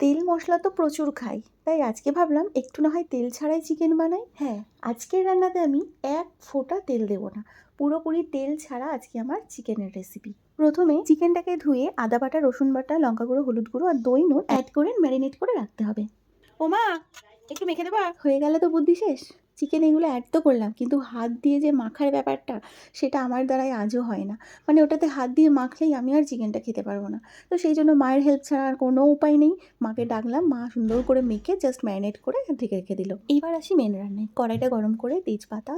তেল মশলা তো প্রচুর খাই। তাই আজকে ভাবলাম একটু না হয় তেল ছাড়াই চিকেন বানাই। হ্যাঁ। আজকের রান্নাতে আমি এক ফোঁটা তেল দেবো না। পুরোপুরি তেল ছাড়া আজকে আমার চিকেনের রেসিপি প্রথমে চিকেনটাকে ধুয়ে আদা বাটা রসুন বাটা লঙ্কা গুঁড়ো হলুদ গুঁড়ো আর দই নুন অ্যাড করে ম্যারিনেট করে রাখতে হবে। ওমা একটু মেখে দেবা? হয়ে গেলে তো বুদ্ধি শেষ। চিকেন এগুলো অ্যাড তো করলাম, কিন্তু হাত দিয়ে যে মাখার ব্যাপারটা, সেটা আমার দ্বারাই আজও হয় না। মানে ওটাতে হাত দিয়ে মাখলেই আমি আর চিকেনটা খেতে পারব না। তো সেই জন্য মায়ের হেল্প ছাড়া আর কোনো উপায় নেই। মাকে ডাকলাম, মা সুন্দর করে মেখে জাস্ট ম্যারিনেট করে ঢেকে রেখে দিল। এবার আসি মেন রান্নায়। কড়াইটা গরম করে তেজপাতা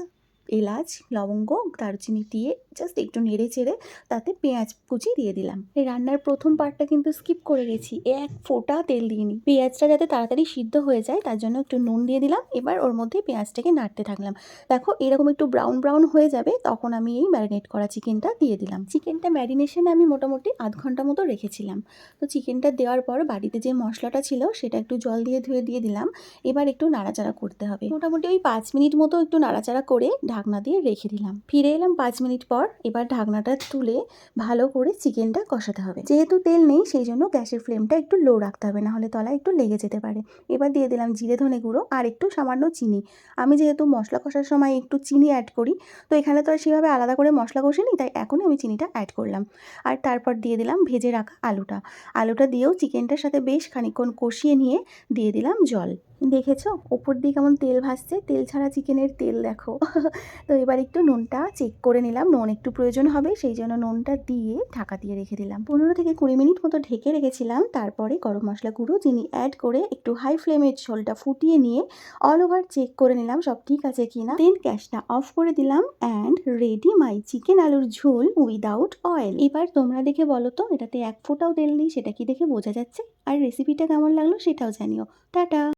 এলাচ, লবঙ্গ, দারচিনি দিয়ে জাস্ট একটু নেড়ে চেড়ে তাতে পেঁয়াজ কুচি দিয়ে দিলাম। এই রান্নার প্রথম পার্টটা কিন্তু স্কিপ করে গেছি। এক ফোঁটা তেল দিইনি। পেঁয়াজটা যাতে তাড়াতাড়ি সিদ্ধ হয়ে যায়, তার জন্য একটু নুন দিয়ে দিলাম। এবার ওর মধ্যে পেঁয়াজটাকে নাড়তে থাকলাম। দেখো, এরকম একটু ব্রাউন ব্রাউন হয়ে যাবে, তখন আমি এই ম্যারিনেট করা চিকেনটা দিয়ে দিলাম। চিকেনটা ম্যারিনেশনে আমি মোটামুটি আধ ঘণ্টা মতো রেখেছিলাম। তো চিকেনটা দেওয়ার পর বাড়িতে যে মশলাটা ছিল, সেটা একটু জল দিয়ে ধুয়ে দিয়ে দিলাম। এবার একটু নাড়াচাড়া করতে হবে। মোটামুটি ওই পাঁচ মিনিট মতো একটু নাড়াচাড়া করে ঢাকনা দিয়ে রেখে দিলাম। ফিরে এলাম পাঁচ মিনিট পর, এবার ঢাকনাটা তুলে ভালো করে চিকেনটা কষাতে হবে। যেহেতু তেল নেই, সেই জন্য গ্যাসের ফ্লেমটা একটু লো রাখতে হবে, নাহলে তলায় একটু লেগে যেতে পারে। এবার দিয়ে দিলাম জিরে ধনে গুঁড়ো আর একটু সামান্য চিনি। আমি যেহেতু মশলা কষার সময় একটু চিনি অ্যাড করি, তো এখানে তো আর সেভাবে আলাদা করে মশলা কষিনি, তাই এখনই আমি চিনিটা অ্যাড করলাম। আর তারপর দিয়ে দিলাম ভেজে রাখা আলুটা। আলুটা দিয়েও চিকেনটার সাথে বেশ খানিকক্ষণ কষিয়ে নিয়ে দিয়ে দিলাম জল। দেখেছ? ওপর দিয়ে কেমন তেল ভাসছে। তেল ছাড়া চিকেনের তেল দেখো। তো এবার একটু নুনটা চেক করে নিলাম। নুন একটু প্রয়োজন হবে, সেই জন্য নুনটা দিয়ে ঢাকা দিয়ে রেখে দিলাম। পনেরো থেকে কুড়ি মিনিট মতো ঢেকে রেখেছিলাম। তারপরে গরম মশলা গুঁড়ো, চিনি অ্যাড করে একটু হাই ফ্লেমের ঝোলটা ফুটিয়ে নিয়ে অল ওভার চেক করে নিলাম সব ঠিক আছে কিনা। দেন গ্যাসটা অফ করে দিলাম অ্যান্ড রেডি মাই চিকেন আলুর ঝোল উইদাউট অয়েল এবার তোমরা দেখে বলো তো, এটাতে এক ফোঁটাও তেল নেই, সেটা কি দেখে বোঝা যাচ্ছে? আর রেসিপিটা কেমন লাগল সেটাও জানিও। টাটা!